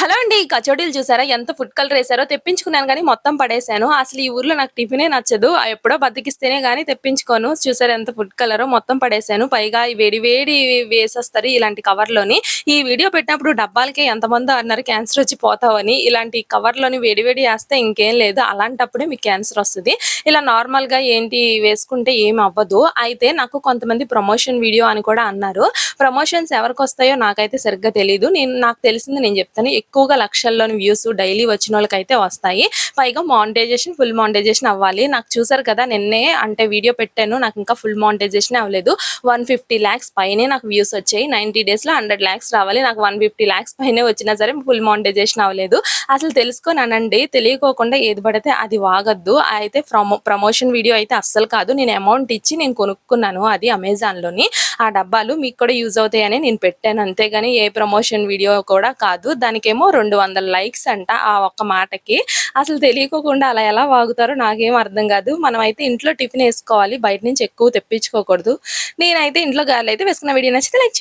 Hello అండి ఈ కచోడీలు చూసారా? ఎంత ఫుడ్ కలర్ వేసారో తెప్పించుకున్నాను కానీ మొత్తం పడేశాను. అసలు ఈ ఊర్లో నాకు టిఫినే నచ్చదు. ఎప్పుడో బతికిస్తేనే కానీ తెప్పించుకోను. చూసారా ఎంత ఫుడ్ కలర్? మొత్తం పడేశాను. పైగా వేడి వేడి వేసేస్తారు ఇలాంటి కవర్లోని. ఈ వీడియో పెట్టినప్పుడు డబ్బాలకే ఎంతమంది అన్నారు. క్యాన్సర్ వచ్చి పోతావని. ఇలాంటి కవర్లోని వేడి వేడి వేస్తే ఇంకేం లేదు. అలాంటప్పుడే మీకు క్యాన్సర్ వస్తుంది. ఇలా నార్మల్గా ఏంటి వేసుకుంటే ఏం అవ్వదు. అయితే నాకు కొంతమంది ప్రమోషన్ వీడియో అని కూడా అన్నారు. ప్రమోషన్స్ ఎవరికి వస్తాయో నాకైతే సరిగ్గా తెలియదు నేను నాకు తెలిసింది నేను చెప్తాను. ఎక్కువగా లక్షల్లోని వ్యూస్ డైలీ వచ్చిన వాళ్ళకైతే వస్తాయి. పైగా మానిటైజేషన్ ఫుల్ మానిటైజేషన్ అవ్వాలి. నాకు చూసారు కదా నిన్నే అంటే వీడియో పెట్టాను. నాకు ఇంకా ఫుల్ మానిటైజేషన్ అవ్వలేదు. వన్ ఫిఫ్టీ ల్యాక్స్ పైనే నాకు వ్యూస్ వచ్చాయి. నైంటీ డేస్లో హండ్రెడ్ ల్యాక్స్ రావాలి. నాకు వన్ ఫిఫ్టీ ల్యాక్స్ పైనే వచ్చినా సరే ఫుల్ మానిటైజేషన్ అవ్వలేదు. అసలు తెలుసుకొని అనండి తెలియకోకుండా ఏది పడితే అది వాగద్దు. అయితే ప్రమో ప్రమోషన్ వీడియో అయితే అస్సలు కాదు. నేను అమౌంట్ ఇచ్చి నేను కొనుక్కున్నాను అది అమెజాన్లోని. ఆ డబ్బాలు మీకు కూడా యూజ్ అవుతాయని నేను పెట్టాను. అంతేగాని ఏ ప్రమోషన్ వీడియో కూడా కాదు. దానికేమో రెండు వందల లైక్స్ అంట ఆ ఒక్క మాటకి. అసలు తెలియకోకుండా అలా ఎలా వాగుతారో నాకేం అర్థం కాదు. మనం అయితే ఇంట్లో టిఫిన్ వేసుకోవాలి. బయట నుంచి ఎక్కువ తెప్పించుకోకూడదు. నేనైతే ఇంట్లో గాలి అయితే వేసుకున్న వీడియో నచ్చితే లైక్